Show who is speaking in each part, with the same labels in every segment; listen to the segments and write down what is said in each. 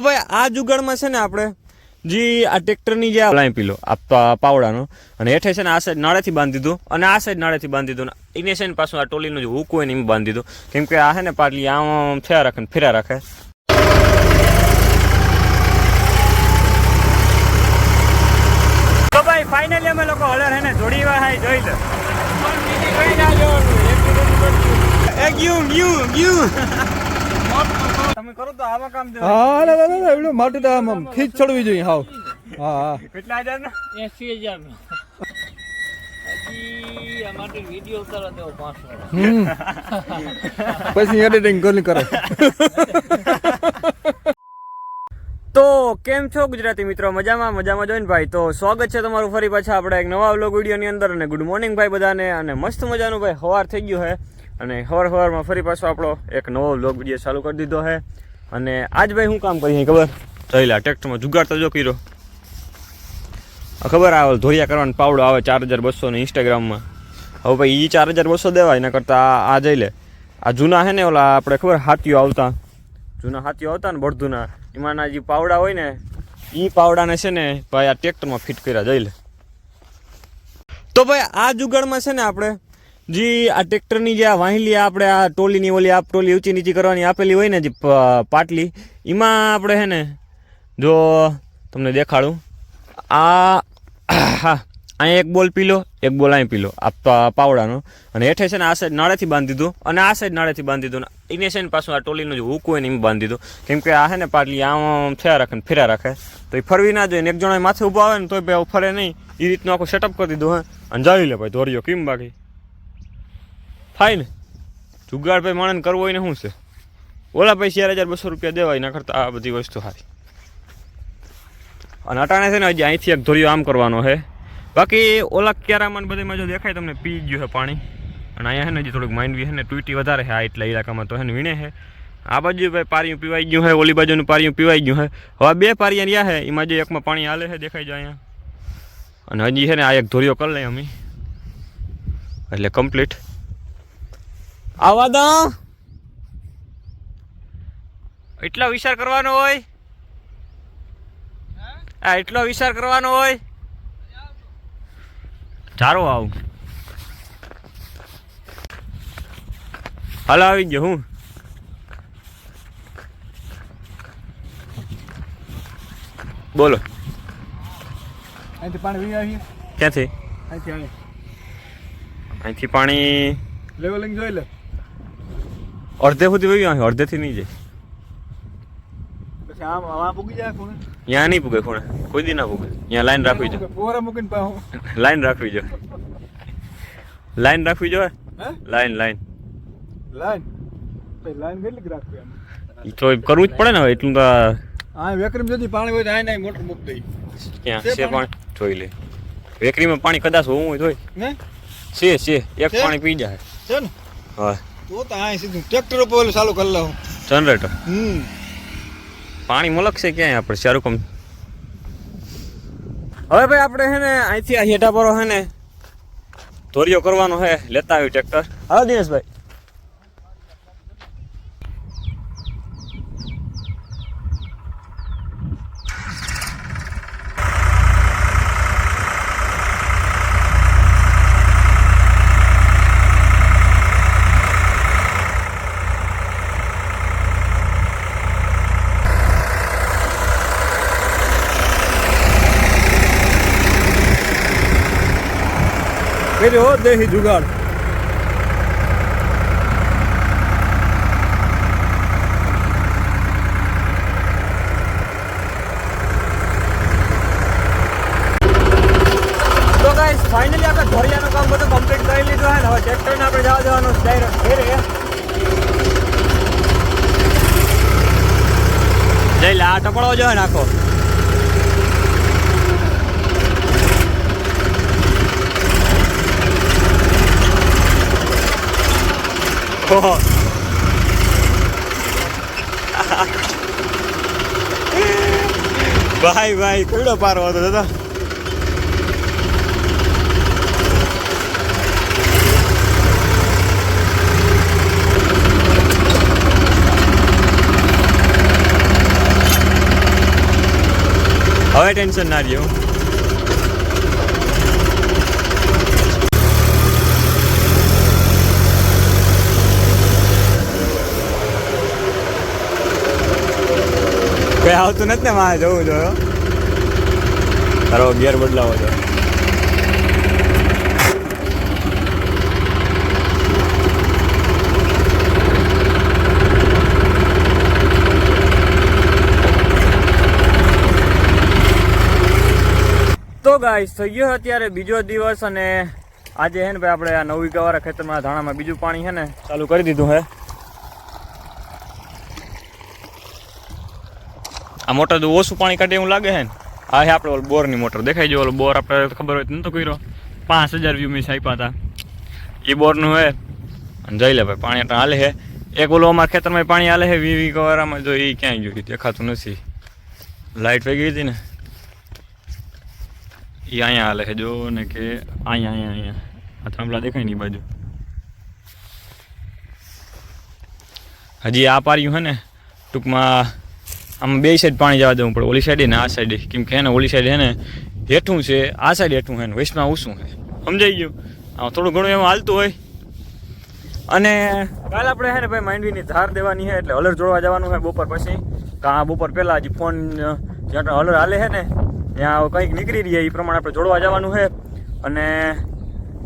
Speaker 1: તો ભાઈ આ જુગાડમાં છે ને આપણે? જે આ ટ્રેક્ટરની જે લાઈ પીલો આ પાવડાનો. અને હેઠે છે ને આ સાઈડ નાળેથી બાંધી દીધું. અને આ સાઈડ નાળેથી બાંધી દીધું. એને છે ને પાછું આ ટોલીનું જે હુક હોય ને એમ બાંધી દીધું. કેમ કે આ છે ને પાટલી આમ થયા રાખે ને ફેરા રાખે. તો ભાઈ ફાઇનલી અમે લોકો હળર હે ને જોડી જોઈ લે. એ ગયું ગયું ગયું તમે કરો તો આવા કામ દે
Speaker 2: હા અરે માટી તો આમ ખીચ ચડવી જોઈએ હાવ. હા હા.
Speaker 1: કેટલા હજાર ના.
Speaker 3: એસી હજાર નો
Speaker 2: પછી એડિટિંગ કરી કરે.
Speaker 1: તો કેમ છો ગુજરાતી મિત્રો? મજામાં મજામાં જોઈને ભાઈ. તો સ્વાગત છે તમારું ફરી પાછા આપણે એક નવા વ્લોગ વિડીયોની અંદર. અને ગુડ મોર્નિંગ ભાઈ બધાને અને મસ્ત મજાનું ભાઈ સવાર થઈ ગયું છે અને હવાર હવારમાં ફરી પાછો આપણો એક નવો વ્લોગ વીડિયો ચાલુ કરી દીધો છે અને આજ ભાઈ શું કામ કરીએ ખબર? થયેલા લે ટ્રેક્ટરમાં જુગાડ તો જો કર્યો. ખબર આવે ધોરિયા કરવાનો પાવડો આવે ચાર હજાર બસો ને ઇન્સ્ટાગ્રામમાં હવે ભાઈ એ ચાર હજાર બસો દેવાય એના કરતાં આ આ જઈ લે. આ જૂના છે ને ઓલા આપણે ખબર હાથીઓ આવતા. જૂના હાથીઓ આવતા ને બળધુના એમાંના જે પાવડા હોય ને એ પાવડાને છે ને ભાઈ આ ટ્રેક્ટરમાં ફિટ કર્યા જઈ લે. તો ભાઈ આ જુગાડમાં છે ને આપણે જે, આ ટ્રેક્ટરની જે આ વાહિલી આપણે આ ટોલીની ઓલી આ ટોલી ઊંચી નીચી કરવાની આપેલી હોય ને જે પાટલી એમાં આપણે છે ને, જો તમને દેખાડું. આ, હા, અહીંયા એક બોલ પીલો, એક બોલ અહીં પીલો, આ પાવડાનો. અને હેઠે છે ને આ સાઈડ નાળેથી બાંધી દીધું. અને આ સાઈડ નાળેથી બાંધી દીધું. એને છે ને પાછું આ ટોલીનું જે હુક હોય ને એમ બાંધી દીધું. કેમ કે આ છે ને પાટલી આમ થયા રાખે ને ફેરા રાખે. તો એ ફરવી ના જોઈએ ને એક જણા માથે ઊભા આવે ને ભાઈ ફરે નહીં. એ રીતનું આખું સેટઅપ કરી દીધું હે. અને જાવી લે ભાઈ, ધોરીઓ કેમ બાકી? થાય ને. જુગાડ ભાઈ માણસ કરવો હોય ને શું છે? ઓલા ભાઈ ચાર હજાર બસો રૂપિયા દેવાય એના કરતાં આ બધી વસ્તુ સારી અને અટાણે છે ને હજી અહીંથી એક ધોરિયો આમ કરવાનો છે. બાકી ઓલા ક્યારામાં ને બધામાં જો દેખાય તમને, પી ગયું છે પાણી. અને અહીંયા છે ને હજી થોડુંક માઇન્ડ છે ને, તૂટી વધારે છે આ એટલા ઇલાકામાં તો છે ને વીણે છે. આ બાજુ ભાઈ પારિયું પીવાઈ ગયું છે, ઓલી બાજુનું પારિયું પીવાઈ ગયું છે. હવે બે પારિયા રહ્યા છે, એમાં જે એકમાં પાણી હાલે છે દેખાય જાય અહીંયા. અને હજી છે ને આ એક ધોરિયો કરી લઈએ અમે. એટલે કમ્પ્લીટ આવા દા. એટલો વિચાર કરવાનો હોય? હા એટલો વિચાર કરવાનો હોય? ચારો આવું. હાલ આવી ગયો હું? બોલો.
Speaker 2: અહીંથી પાણી આવી
Speaker 1: ક્યાંથી?
Speaker 2: અહીંથી આવે
Speaker 1: અહીંથી પાણી
Speaker 2: લેવલિંગ જોઈ લે.
Speaker 1: અડધે સુધી વયું અહીં અડધેથી નહીં જાય. ત્યાં નહીં પૂગે ખૂણે. કોઈ દી ના પૂગે. ત્યાં લાઈન રાખવી જો.
Speaker 2: પોરા મૂકીને પાહો.
Speaker 1: લાઈન રાખવી જો. લાઈન રાખવી જોઈએ
Speaker 2: હે?
Speaker 1: Line line.
Speaker 2: લાઈન? લાઈન કેટલી રાખવી
Speaker 1: તો કરવું જ પડે ને એટલું તો
Speaker 2: હા વેકરીમ যদি પાણી હોય તો આ નહીં મોટર મૂક દઈ
Speaker 1: ક્યાં?
Speaker 2: છે
Speaker 1: પાણી? જોઈ લે. વેકરીમાં પાણી કદાચ હોવું હોય
Speaker 2: ને
Speaker 1: છે છે. એક પાણી પી જાય
Speaker 2: છે ને?
Speaker 1: હા.
Speaker 2: તો તો આ સીધું ટ્રેક્ટર ઉપર ચાલુ કરી લઉં
Speaker 1: જનરેટર
Speaker 2: હમ.
Speaker 1: પાણી મલકશે ક્યાંય આપણે? શાહરૂખ હવે ભાઈ આપણે છે ને અહીંથી આ હેઠા પરો હે ને. ધોરિયો કરવાનો છે લેતા આવ્યું ટ્રેક્ટર. હા દિનેશભાઈ.
Speaker 2: કર્યો દેહી જુગાડ.
Speaker 1: ફાઇનલી આપણે ધોરિયાનું કામ બધું કમ્પ્લીટ કરી લીધું ને, હવે ટ્રેક્ટરને આપણે જવા દેવાનું ડાયરેક્ટ ઘરે. જઈ લે, આ ટપડો જો નાખો ઓહો. ભાઈ ભાઈ કઈડો પારો હતો દાદા હવે ટેન્શન ના રહ્યો આવતું નથી ને મારે જવું જોયો તારો ગેર બદલાવો છે. તો ગાઈસ થઈ ગયો અત્યારે બીજો દિવસ અને આજે હે ને ભાઈ આપણે આ નવી ગવારા ખેતરમાં ધાણામાં બીજું પાણી છે ને ચાલુ કરી દીધું હે. આ મોટર તો ઓછું પાણી કાઢે એવું લાગે છે ને? આ હે આપણે ઓલો બોરની મોટર. દેખાઈ જો ઓલો બોર આપણે ખબર હોય તો નતો કર્યો. પાંચ હજાર વ્યૂ મિસ આપ્યા હતા. એ બોરનું હે. અને જઈ લે ભાઈ, પાણી હાલે છે એક ઓલો અમારા ખેતરમાં પાણી હાલે છે વી વી જો એ ક્યાંય જોયું દેખાતું નથી. લાઇટ વહી ગઈ હતી ને. એ અહીંયા હાલે છે જો ને કે અહીંયા અહીંયા અહીંયા. આ થાંભલા દેખાય ને એ બાજુ. હજી આ પાર્યું હે ને, ટૂંકમાં આમ બે સાઈડ પાણી જવા દેવું પડે. ઓલી સાઈડે ને આ સાઈડે કેમ કે હે ને ઓલી સાઈડ હે ને હેઠું છે આ સાઈડ હેઠું હે ને વૈષ્ણવ ઊંચું છે સમજાઈ ગયું? આમ થોડું ઘણું એમાં હાલતું હોય. અને કાલ આપણે હે ને ભાઈ માંડવીની ધાર દેવાની છે એટલે હલર જોડવા જવાનું છે બપોર પછી. કાં બપોર પહેલાં હજી ફોન જ્યાં હલર હાલે છે ને ત્યાં કંઈક નીકળી રહી એ પ્રમાણે આપણે જોડવા જવાનું છે અને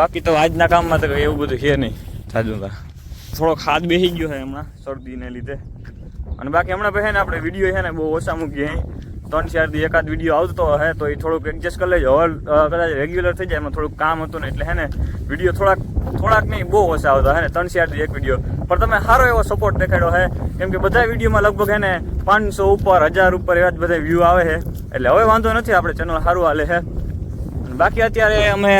Speaker 1: બાકી તો આજના કામમાં તો એવું બધું છે નહીં. સાજુ થોડોક ખાદ બેસી ગયો છે હમણાં શરદીને લીધે. અને બાકી હમણાં પછી ને આપણે વીડિયો છે ને બહુ ઓછા મૂકીએ ત્રણ ચાર દી એકાદ વીડિયો આવતો હે તો એ થોડુંક એડજસ્ટ કરી લેજો. હવે કદાચ રેગ્યુલર થઈ જાય, એમાં થોડુંક કામ હતું ને એટલે હે ને વીડિયો થોડાક થોડાક નહીં, બહુ ઓછા આવતા હે ને, ત્રણ ચારથી એક વીડિયો પણ તમે સારો એવો સપોર્ટ દેખાડ્યો હે. કેમ કે બધા વિડીયોમાં લગભગ હે ને પાંચસો ઉપર, હજાર ઉપર એવા જ બધા વ્યૂ આવે છે એટલે હવે વાંધો નથી, આપણે ચેનલ સારું હાલે છે બાકી અત્યારે અમે,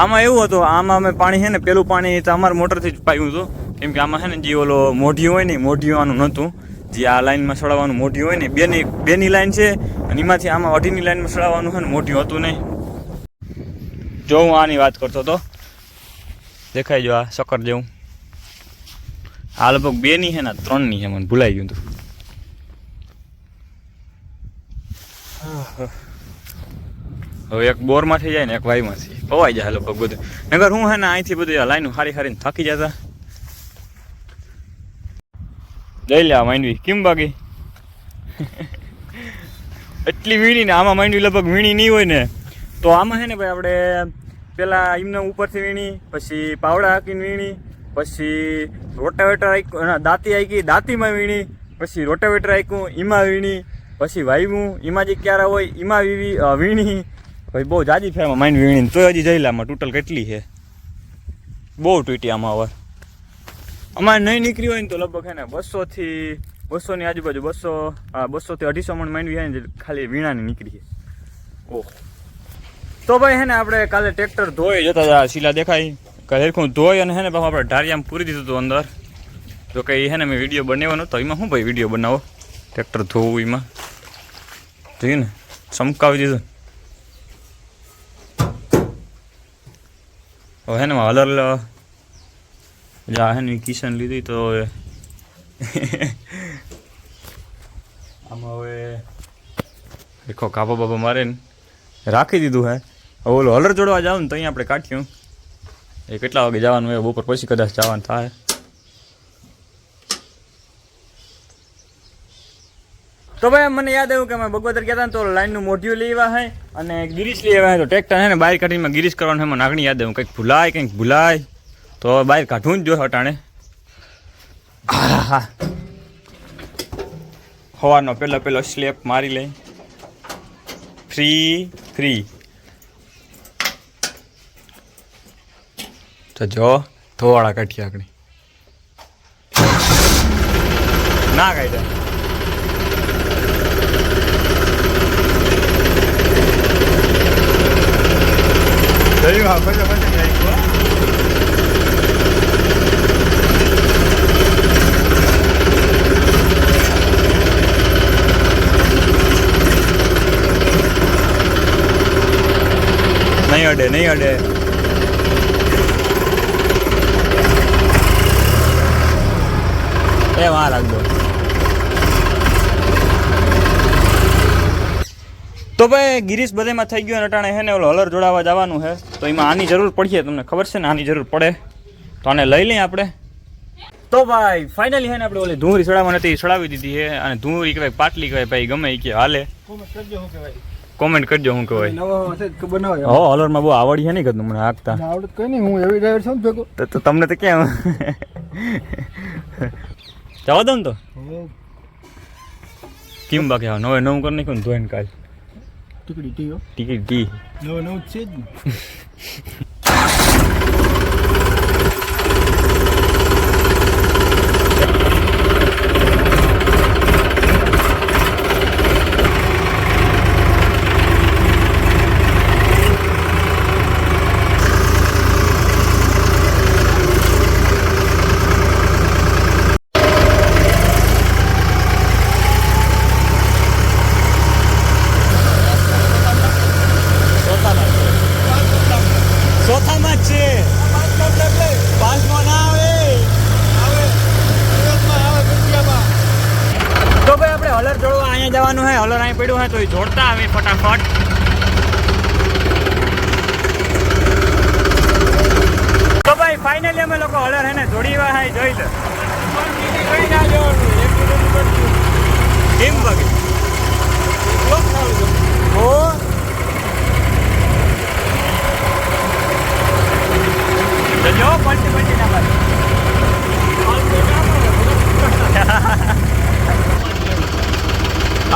Speaker 1: આમાં એવું હતું, આમાં અમે પાણી છે ને, પેલું પાણી તો અમારા મોટરથી જ પાયું હતું. કેમ કે આમાં છે ને જે ઓલો મોઢિયું હોય ને મોઢિયું આનું નહોતું. જે આ લાઈનમાં સડાવવાનું મોટી હોય ને, બેની બેની લાઈન છે અને એમાંથી આમાં અઢીની લાઈનમાં સડાવવાનું હોય ને મોટી હતું નહીં. જો હું આની વાત કરતો હતો. દેખાય જો આ સકર જેવું. આ લગભગ બેની છે ને ત્રણની છે, મને ભૂલાઈ ગયું હતું. હવે એક બોરમાંથી જાય ને, એક વાયમાંથી પવાઈ જાય લગભગ બધું. નગર હું હે ને, અહીંથી બધું લાઈન હારી હારીને થાકી જતા. જઈ લે આ માંડવી. કેમ બાકી? એટલી વીણી ને આમાં માંડવી લગભગ વીણી નહીં હોય ને, તો આમાં છે ને ભાઈ આપણે પેલા એમને ઉપરથી વીણી, પછી પાવડા હાકીને વીણી, પછી રોટાવેટર આંક્યું દાંતી આંકી દાંતીમાં વીણી, પછી રોટાવેટર આંક્યું એમાં વીણી, પછી વાયવું, એમાં જે ક્યારા હોય એમાં વીવી વીણી. પછી બહુ જાજી ફેરમાં માંડવી વીણી તો હજી જઈલામાં ટોટલ કેટલી છે? બહુ તૂટી આમાં હવે. અમારે નહીં નીકળી હોય ને તો લગભગ છે ને બસોથી બસોની આજુબાજુ બસો બસોથી અઢીસો મણ માંડવી હોય ને ખાલી વીણાની નીકળી ઓહ. તો ભાઈ હે ને આપણે કાલે ટ્રેક્ટર ધોઈ જતા હતા, શીલા દેખાય કાલે હરખું ધોઈ અને હે ને આપણે ઢારિયામાં પૂરી દીધું હતું અંદર. તો કંઈ હે ને મેં વીડિયો બનાવ્યો તો એમાં શું ભાઈ વીડિયો બનાવો? ટ્રેક્ટર ધોવું એમાં. જોઈએ ને? ચમકાવી દીધું. હવે ને હલર જા હે ને, કિશન લીધી તો હવે. આમાં હવે દેખો કાપા બાપા મારે ને રાખી દીધું હે. હવે ઓલો હલર જોડવા જાવ ને તો અહીંયા આપણે કાઢ્યું. એ કેટલા વાગે જવાનું હોય, બપોર પછી કદાચ જવાનું થાય. તો ભાઈ મને યાદ આવ્યું કે અમે બગોદર ગયા હતા તો લાઈનનું મોઢિયું લેવા હે અને ગિરીશ લેવા હે. તો ટ્રેક્ટર હે ને બહાર કાઢીને ગિરીશ કરવાનું હે મને નાગણી યાદ આવ્યું. કંઈક ભૂલાય કંઈક ભૂલાય. તો બહાર કાઢવું જ જોઈએ હટાણે. આહા. સવારનો પહેલો પહેલો સ્લેપ મારી લઈ. ફ્રી ફ્રી તો જો, ધોવાળા કાઢીએ આપણે. ના કાઢ્યા. હા પછી પછી નાખ્યું હો. અડે, નહીં અડે. એ વાહ રાખજો તો ભાઈ, ગિરીશ બધેમાં થઈ ગયું અટાણે હે ને ઓલો હલર જોડાવા જવાનું છે તો એમાં આની જરૂર પડશે, તમને ખબર છે ને, આની જરૂર પડે. તો આને લઈ લઈએ આપણે. તો ભાઈ ફાઇનલી હે ને આપણે ઓલી ધૂંરી સડાવવાની નથી સડાવી દીધી છે અને ધૂંરી કહેવાય, પાટલી કહેવાય, ભાઈ, ગમે એ કે હાલે. કોમેન્ટ કરજો હું કહેવાય. હો હોલરમાં બહુ આવડી છે નહીં કદનું મને હાંકતા.
Speaker 2: આવડત કઈ નહીં હું એવી ડ્રાઈવર છું ભેગો.
Speaker 1: તો તમને તો કેમ? જવા દો ને તો. કેમ બાકી હા નવે નવું કરી નાખ્યું ને ધોઈને કાલ?
Speaker 2: ટીકડી ટીઓ
Speaker 1: ટિકિટ ટી.
Speaker 2: નવો નવું છે જ ને
Speaker 1: ચોથામાં જ છે. પાંચમાં ના આવે. તો ભાઈ આપણે હલર જોડવા અહીંયા જવાનું હોય હલર અહીં પડ્યું હોય તો એ જોડતા આવે ફટાફટ. તો ભાઈ ફાઇનલી અમે લોકો હલર હે ને જોડી વાહ જોઈ લે. ટીમ બગે ઓ જજો પલટી પલટી ના મારે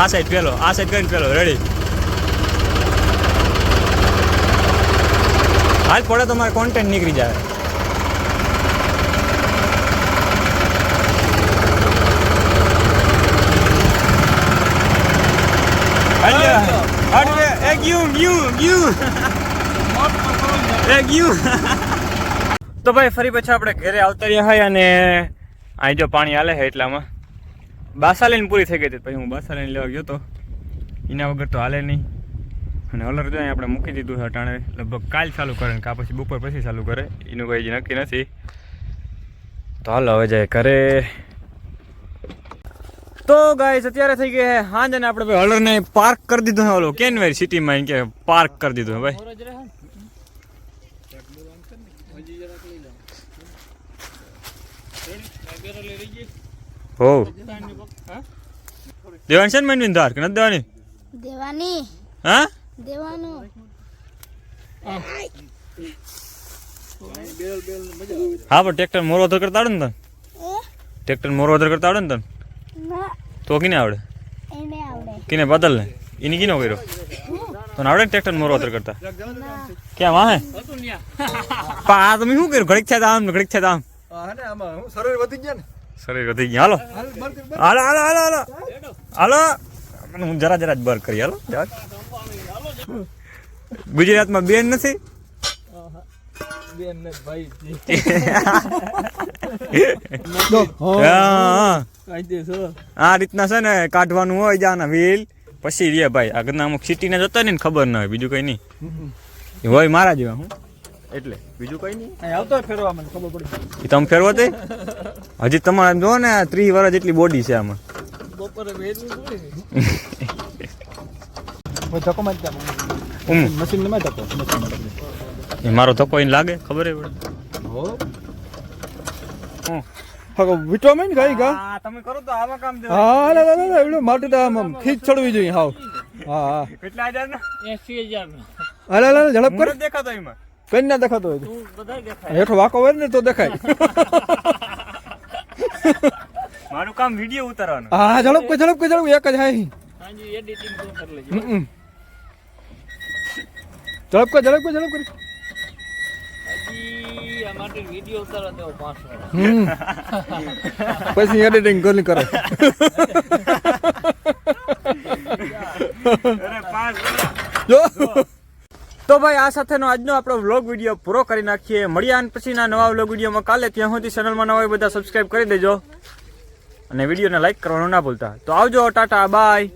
Speaker 1: આ સાઈડ પેલો આ સાઈડ કરીને પેલો રેડી હાલ પડે તો મારે કોન્ટેન્ટ નીકળી જાય. તો ભાઈ, ફરી પછી આપણે ઘરે આવતા રહ્યા હોય અને અહીં જો પાણી હાલે છે એટલામાં. બાસા લઈને પૂરી થઈ ગઈ હતી. પછી હું બાસા લઈને લેવા ગયો તો. એના વગર તો હાલે નહીં. અને હલર તો આપણે મૂકી દીધું છે અટાણે. લગભગ કાલ ચાલુ કરે ને કા પછી બપોર પછી ચાલુ કરે. એનું કંઈ નક્કી નથી. તો હાલ, હવે જાય ઘરે. તો ગાઈસ અત્યારે થઈ ગઈ છે હાંજ અને આપણે ભાઈ હલરને પાર્ક કરી દીધું છે. ઓલો કેનવેર સિટીમાં કે પાર્ક કરી દીધું છે ભાઈ. હો. દેવાની છે ને મનવીન ધાર કે નથી દેવાની?
Speaker 4: દેવાની.
Speaker 1: હા?
Speaker 4: દેવાનું.
Speaker 1: હા પણ ટ્રેક્ટર મોરોધર કરતા આવડે ને તને? ટ્રેક્ટર મોરો મોરોધર કરતા આવડે ને તને? તો કિને આવડે? કીને બદલ ને એની કિનો કર્યો? તને આવડે ને ટ્રેક્ટર મોરોધર કરતા? ક્યાં વાહે. પણ આ તમે શું કર્યું? ઘડીક થયા આમ ને ઘડીક થયા આમ.
Speaker 2: હા ને આમાં હું શરીર વધી ગયા ને.
Speaker 1: શરીર વધી ગયા હાલો
Speaker 2: હાલ.
Speaker 1: હાલો હાલો હાલો હાલો હું જરા જરા જ બર કરી હાલો જરા. ગુજરાતમાં બેન નથી આ રીતના છે ને કાઢવાનું હોય જાના વ્હીલ પછી રે ભાઈ. આગળના અમુક સિટીને જતા ને ખબર ના હોય બીજું કઈ નહીં હોય મારા જેવા હું. એટલે બીજું કઈ નહીં.
Speaker 2: આવતો ફેરવા મને ખબર પડી
Speaker 1: એ તમે ફેરવો તે? હજી તમારે જો જોવો ને ત્રીસ વર્ષ જેટલી બોડી છે આમાં.
Speaker 3: બપોરે
Speaker 1: મારો ધક્કો. એને લાગે ખબર
Speaker 2: વિટામિન ગાઈ ગા.
Speaker 1: હા તમે કરો તો આવા કામ
Speaker 2: હા લે લે લે માટે તો આમ આમ ખીચ ચડવી જોઈએ હાવ. હા હા.
Speaker 1: કેટલા હજાર ના.
Speaker 2: હાલે હાલે ઝડપ કર.
Speaker 1: દેખાતો એમાં.
Speaker 2: કઈ ના દેખાતો હોય. હેઠો વાકો હોય ને તો દેખાય.
Speaker 1: મારું કામ વીડિયો ઉતારવાનું.
Speaker 2: હા ઝડપ કે ઝડપ કે ઝડપ એક જ હાય.
Speaker 3: તું કરી લેજે.
Speaker 2: ઝડપ કે ઝડપ કે ઝડપ કરી.
Speaker 3: હજી આ વીડિયો ઉતારવા દેવો પાંચસો
Speaker 2: પછી. એડિટિંગ કોની કરે?
Speaker 1: અરે
Speaker 2: જો.
Speaker 1: તો ભાઈ, આ સાથેનો આજનો આપણો વ્લોગ વીડિયો પૂરો કરી નાખીએ. મળ્યા પછીના નવા વ્લોગ વિડીયોમાં કાલે ત્યાં સુધી ચેનલમાં નવા બધા સબસ્ક્રાઇબ કરી દેજો. અને વિડીયોને લાઇક કરવાનું ના ભૂલતા. તો આવજો, ટાટા બાય